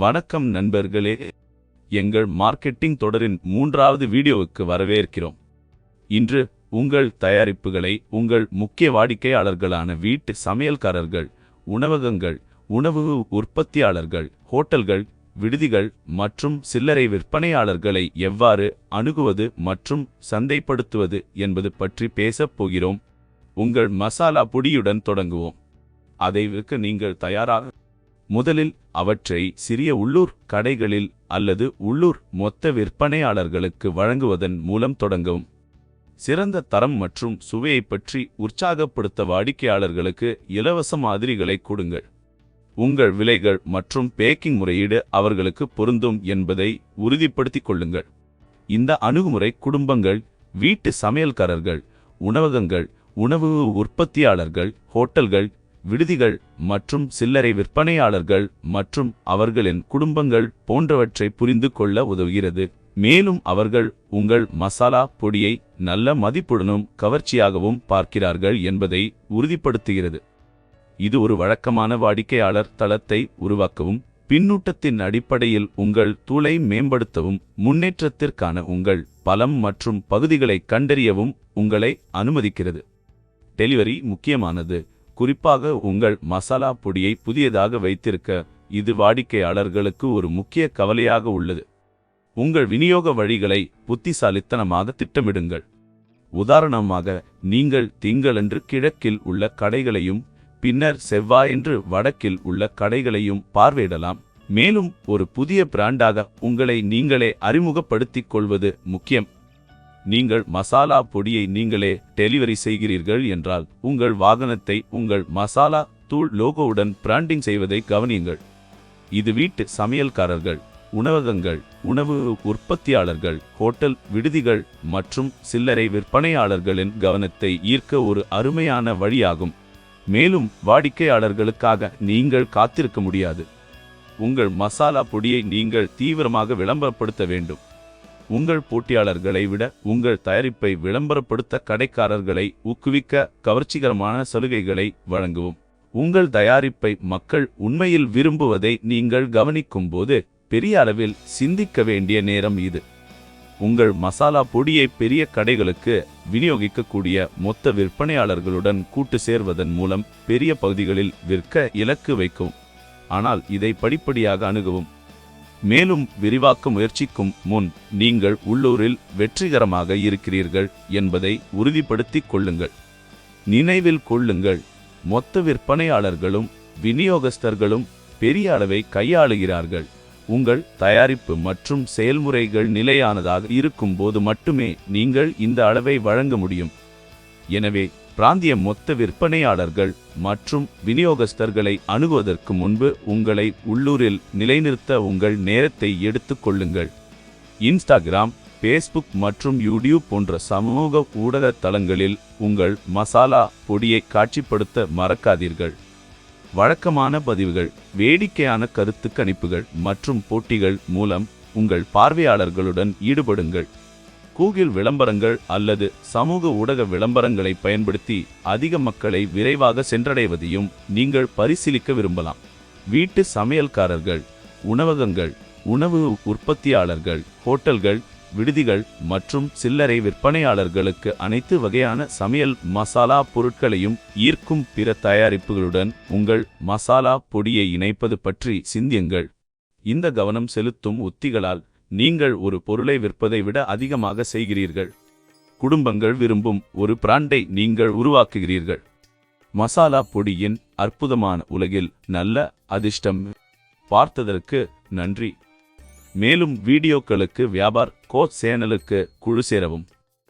வணக்கம் நண்பர்களே. எங்கள் மார்க்கெட்டிங் தொடரின் மூன்றாவது வீடியோவுக்கு வரவேற்கிறோம். இன்று உங்கள் தயாரிப்புகளை உங்கள் முக்கிய வாடிக்கையாளர்களான வீட்டு சமையல்காரர்கள் உணவகங்கள் உணவு உற்பத்தியாளர்கள் ஹோட்டல்கள் விடுதிகள் மற்றும் சில்லறை விற்பனையாளர்களை எவ்வாறு அணுகுவது மற்றும் சந்தைப்படுத்துவது என்பது பற்றி பேசப் போகிறோம். உங்கள் மசாலா பொடியுடன் தொடங்குவோம். அதை விற்க நீங்கள் தயாராக முதலில் அவற்றை சிறிய உள்ளூர் கடைகளில் அல்லது உள்ளூர் மொத்த விற்பனையாளர்களுக்கு வழங்குவதன் மூலம் தொடங்கவும். சிறந்த தரம் மற்றும் சுவையைப் பற்றி உற்சாகப்படுத்த வாடிக்கையாளர்களுக்கு இலவச மாதிரிகளை கொடுங்கள். உங்கள் விலைகள் மற்றும் பேக்கிங் முறையீடு அவர்களுக்கு பொருந்தும் என்பதை உறுதிப்படுத்திக் கொள்ளுங்கள். இந்த அணுகுமுறை குடும்பங்கள் வீட்டு சமையல்காரர்கள் உணவகங்கள் உணவு உற்பத்தியாளர்கள் ஹோட்டல்கள் விடுதிகள் மற்றும் சில்லறை விற்பனையாளர்கள் மற்றும் அவர்களின் குடும்பங்கள் போன்றவற்றை புரிந்து கொள்ள உதவுகிறது. மேலும் அவர்கள் உங்கள் மசாலா பொடியை நல்ல மதிப்புடனும் கவர்ச்சியாகவும் பார்க்கிறார்கள் என்பதை உறுதிப்படுத்துகிறது. இது ஒரு வழக்கமான வாடிக்கையாளர் தளத்தை உருவாக்கவும் பின்னூட்டத்தின் அடிப்படையில் உங்கள் தூளை மேம்படுத்தவும் முன்னேற்றத்திற்கான உங்கள் பலம் மற்றும் பகுதிகளை கண்டறியவும் உங்களை அனுமதிக்கிறது. டெலிவரி முக்கியமானது. குறிப்பாக உங்கள் மசாலா பொடியை புதியதாக வைத்திருக்க இது வாடிக்கையாளர்களுக்கு ஒரு முக்கிய கவலையாக உள்ளது. உங்கள் விநியோக வழிகளை புத்திசாலித்தனமாக திட்டமிடுங்கள். உதாரணமாக நீங்கள் திங்களன்று கிழக்கில் உள்ள கடைகளையும் பின்னர் செவ்வாயன்று வடக்கில் உள்ள கடைகளையும் பார்வையிடலாம். மேலும் ஒரு புதிய பிராண்டாக உங்களை நீங்களே அறிமுகப்படுத்திக் கொள்வது முக்கியம். நீங்கள் மசாலா பொடியை நீங்களே டெலிவரி செய்கிறீர்கள் என்றால் உங்கள் வாகனத்தை உங்கள் மசாலா தூள் லோகோவுடன் பிராண்டிங் செய்வதை கவனியுங்கள். இது வீட்டு சமையல்காரர்கள் உணவகங்கள் உணவு உற்பத்தியாளர்கள் ஹோட்டல் விடுதிகள் மற்றும் சில்லறை விற்பனையாளர்களின் கவனத்தை ஈர்க்க ஒரு அருமையான வழியாகும். மேலும் வாடிக்கையாளர்களுக்காக நீங்கள் காத்திருக்க முடியாது. உங்கள் மசாலா பொடியை நீங்கள் தீவிரமாக விளம்பரப்படுத்த வேண்டும். உங்கள் போட்டியாளர்களை விட உங்கள் தயாரிப்பை விளம்பரப்படுத்த கடைக்காரர்களை ஊக்குவிக்க கவர்ச்சிகரமான சலுகைகளை வழங்கவும். உங்கள் தயாரிப்பை மக்கள் உண்மையில் விரும்புவதை நீங்கள் கவனிக்கும்போது பெரிய அளவில் சிந்திக்க வேண்டிய நேரம் இது. உங்கள் மசாலா பொடியை பெரிய கடைகளுக்கு விநியோகிக்கக்கூடிய மொத்த விற்பனையாளர்களுடன் கூட்டு சேர்வதன் மூலம் பெரிய பகுதிகளில் விற்க இலக்கு வைக்கும். ஆனால் இதை படிப்படியாக அணுகவும். மேலும் விரிவாக்க முயற்சிக்கும் முன் நீங்கள் உள்ளூரில் வெற்றிகரமாக இருக்கிறீர்கள் என்பதை உறுதிப்படுத்திக் கொள்ளுங்கள். நினைவில் கொள்ளுங்கள். மொத்த விற்பனையாளர்களும் விநியோகஸ்தர்களும் பெரிய அளவை கையாளுகிறார்கள். உங்கள் தயாரிப்பு மற்றும் செயல்முறைகள் நிலையானதாக இருக்கும்போது மட்டுமே நீங்கள் இந்த அளவை வழங்க முடியும். எனவே பிராந்திய மொத்த விற்பனையாளர்கள் மற்றும் விநியோகஸ்தர்களை அணுகுவதற்கு முன்பு உங்களை உள்ளூரில் நிலைநிறுத்த உங்கள் நேரத்தை எடுத்துக் கொள்ளுங்கள். இன்ஸ்டாகிராம் ஃபேஸ்புக் மற்றும் யூடியூப் போன்ற சமூக ஊடக தளங்களில் உங்கள் மசாலா பொடியை காட்சிப்படுத்த மறக்காதீர்கள். வழக்கமான பதிவுகள் வேடிக்கையான கருத்து கணிப்புகள் மற்றும் போட்டிகள் மூலம் உங்கள் பார்வையாளர்களுடன் ஈடுபடுங்கள். கூகிள் விளம்பரங்கள் அல்லது சமூக ஊடக விளம்பரங்களை பயன்படுத்தி அதிக மக்களை விரைவாக சென்றடைவதையும் நீங்கள் பரிசீலிக்க விரும்பலாம். வீட்டு சமையல்காரர்கள் உணவகங்கள் உணவு உற்பத்தியாளர்கள் ஹோட்டல்கள் விடுதிகள் மற்றும் சில்லறை விற்பனையாளர்களுக்கு அனைத்து வகையான சமையல் மசாலா பொருட்களையும் ஈர்க்கும் பிற தயாரிப்புகளுடன் உங்கள் மசாலா பொடியை இணைப்பது பற்றி சிந்தியுங்கள். இந்த கவனம் செலுத்தும் உத்திகளால் நீங்கள் ஒரு பொருளை விற்பதை விட அதிகமாக செய்கிறீர்கள். குடும்பங்கள் விரும்பும் ஒரு பிராண்டை நீங்கள் உருவாக்குகிறீர்கள். மசாலா பொடியின் அற்புதமான உலகில் நல்ல அதிர்ஷ்டம். பார்த்ததற்கு நன்றி. மேலும் வீடியோக்களுக்கு வியாபார் கோச் சேனலுக்கு குழு சேரவும்.